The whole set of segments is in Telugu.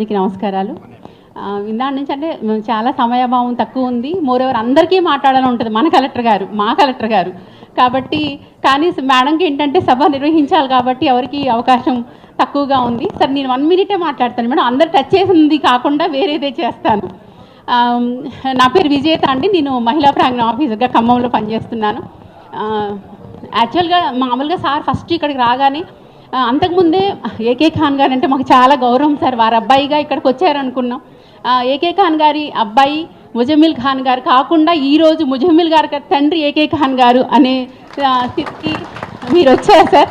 అందరికీ నమస్కారాలు. ఇందాడి నుంచి అంటే చాలా సమయభావం తక్కువ ఉంది. మోరెవర్ అందరికీ మాట్లాడాలని ఉంటుంది. మన కలెక్టర్ గారు మా కలెక్టర్ గారు. కాబట్టి కానీ మేడంకి ఏంటంటే సభ నిర్వహించాలి కాబట్టి ఎవరికి అవకాశం తక్కువగా ఉంది. సరే నేను వన్ మినిటే మాట్లాడతాను మేడం. అందరు టచ్ చేసింది కాకుండా వేరేదే చేస్తాను. నా పేరు విజేత అండి. నేను మహిళా ప్రాంగణ ఆఫీసర్గా ఖమ్మంలో పనిచేస్తున్నాను. యాక్చువల్గా మామూలుగా సార్ ఫస్ట్ ఇక్కడికి రాగానే అంతకుముందే ఏకే ఖాన్ గారు అంటే మాకు చాలా గౌరవం సార్. వారి అబ్బాయిగా ఇక్కడికి వచ్చారనుకున్నాం. ఏకే ఖాన్ గారి అబ్బాయి ముజమిల్ ఖాన్ గారు కాకుండా ఈరోజు ముజమిల్ గారి తండ్రి ఏకే ఖాన్ గారు అనే స్థితికి మీరు వచ్చారు సార్.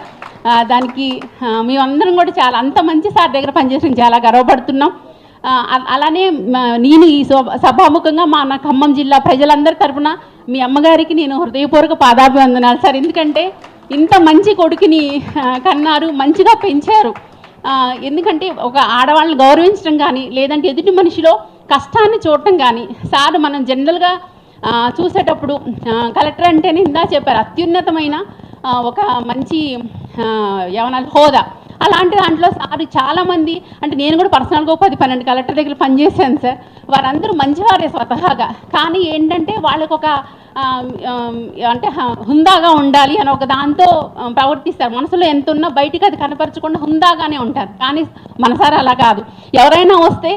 దానికి మేమందరం కూడా చాలా అంత మంచి సార్ దగ్గర పనిచేసిన చాలా గర్వపడుతున్నాం. అలానే నేను ఈ సభ- సభాముఖంగా మా నా ఖమ్మం జిల్లా ప్రజలందరి తరఫున మీ అమ్మగారికి నేను హృదయపూర్వక పాదాభివందనాలు సార్. ఎందుకంటే ఇంత మంచి కొడుకుని కన్నారు మంచిగా పెంచారు. ఎందుకంటే ఒక ఆడవాళ్ళని గౌరవించడం కానీ లేదంటే ఎదుటి మనిషిలో కష్టాన్ని చూడటం కానీ సార్ మనం జనరల్గా చూసేటప్పుడు కలెక్టర్ అంటేనే ఇందా చెప్పారు అత్యున్నతమైన ఒక మంచి ఆ, ఏమన్నా హోదా. అలాంటి దాంట్లో సార్ చాలామంది అంటే నేను కూడా పర్సనల్గా పది పన్నెండు కలెక్టర్ దగ్గర పనిచేశాను సార్. వారందరూ మంచివారే స్వతహాగా. కానీ ఏంటంటే వాళ్ళకు ఒక అంటే హుందాగా ఉండాలి అని ఒక దాంతో ప్రవర్తిస్తారు. మనసులో ఎంత ఉన్నా బయటికి అది కనపరచకుండా హుందాగానే ఉంటారు. కానీ మనసారా అలా కాదు. ఎవరైనా వస్తే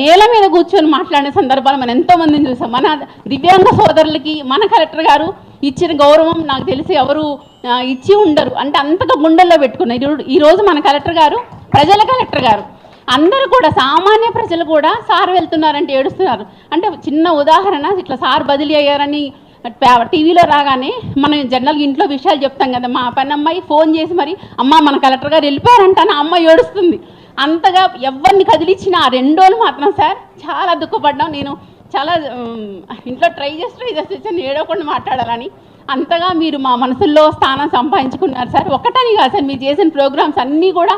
నేల మీద కూర్చొని మాట్లాడే సందర్భాలు మనం ఎంతోమందిని చూసాం. మన దివ్యాంగ సోదరులకి మన కలెక్టర్ గారు ఇచ్చిన గౌరవం నాకు తెలిసి ఎవరు ఇచ్చి ఉండరు. అంటే అంతగా గుండెల్లో పెట్టుకున్నారు ఈరోజు మన కలెక్టర్ గారు ప్రజల కలెక్టర్ గారు అందరూ కూడా సామాన్య ప్రజలు కూడా సార్ వెళ్తున్నారంటే ఏడుస్తున్నారు. అంటే చిన్న ఉదాహరణ ఇట్లా సార్ బదిలీ అయ్యారని టీవీలో రాగానే మనం జనరల్గా ఇంట్లో విషయాలు చెప్తాం కదా మా పని అమ్మాయి ఫోన్ చేసి మరి అమ్మ మన కలెక్టర్ గారు వెళ్ళిపోయారంట నా అమ్మ అమ్మాయి ఏడుస్తుంది. అంతగా ఎవరిని కదిలించిన ఆ రెండు రోజులు మాత్రం సార్ చాలా దుఃఖపడ్డాం నేను చాలా ఇంట్లో ట్రై చేసి ట్రై చేసి వచ్చి నేను ఏడవకుండా మాట్లాడాలని. అంతగా మీరు మా మనసుల్లో స్థానం సంపాదించుకున్నారు సార్. ఒకటని కాదు సార్ మీరు చేసిన ప్రోగ్రామ్స్ అన్నీ కూడా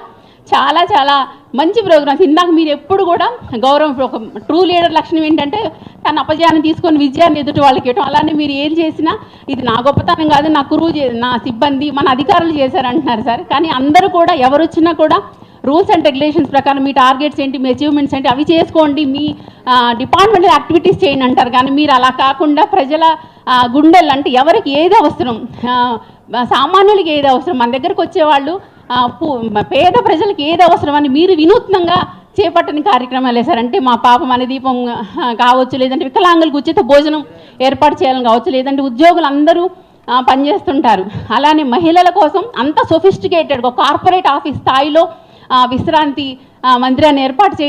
చాలా చాలా మంచి ప్రోగ్రామ్స్. ఇందాక మీరు ఎప్పుడు కూడా గౌరవం ఒక ట్రూ లీడర్ లక్షణం ఏంటంటే తన అపజయాన్ని తీసుకొని విజయాన్ని ఎదుటి వాళ్ళకి ఇవ్వటం. అలానే మీరు ఏం చేసినా ఇది నా గొప్పతనం కాదు నా కురువు చే నా సిబ్బంది మన అధికారులు చేశారంటున్నారు సార్. కానీ అందరూ కూడా ఎవరు వచ్చినా కూడా రూల్స్ అండ్ రెగ్యులేషన్స్ ప్రకారం మీ టార్గెట్స్ ఏంటి మీ అచీవ్మెంట్స్ ఏంటి అవి చేసుకోండి మీ డిపార్ట్మెంట్ యాక్టివిటీస్ చేయండి అంటారు. కానీ మీరు అలా కాకుండా ప్రజల గుండెలు అంటే ఎవరికి ఏది అవసరం? సామాన్యులకి ఏది అవసరం? మన దగ్గరకు వచ్చేవాళ్ళు పేద ప్రజలకు ఏది అవసరం అని మీరు వినూత్నంగా చేపట్టని కార్యక్రమాలు వేశారంటే మా పాపం అనే దీపం కావచ్చు లేదంటే వికలాంగులకు ఉచిత భోజనం ఏర్పాటు చేయాలని కావచ్చు లేదంటే ఉద్యోగులు అందరూ పనిచేస్తుంటారు. అలానే మహిళల కోసం అంత సొఫిస్టికేటెడ్ ఒక కార్పొరేట్ ఆఫీస్ స్థాయిలో విశ్రాంతి ఆ, మందిరాన్ని ఏర్పాటు చేయడం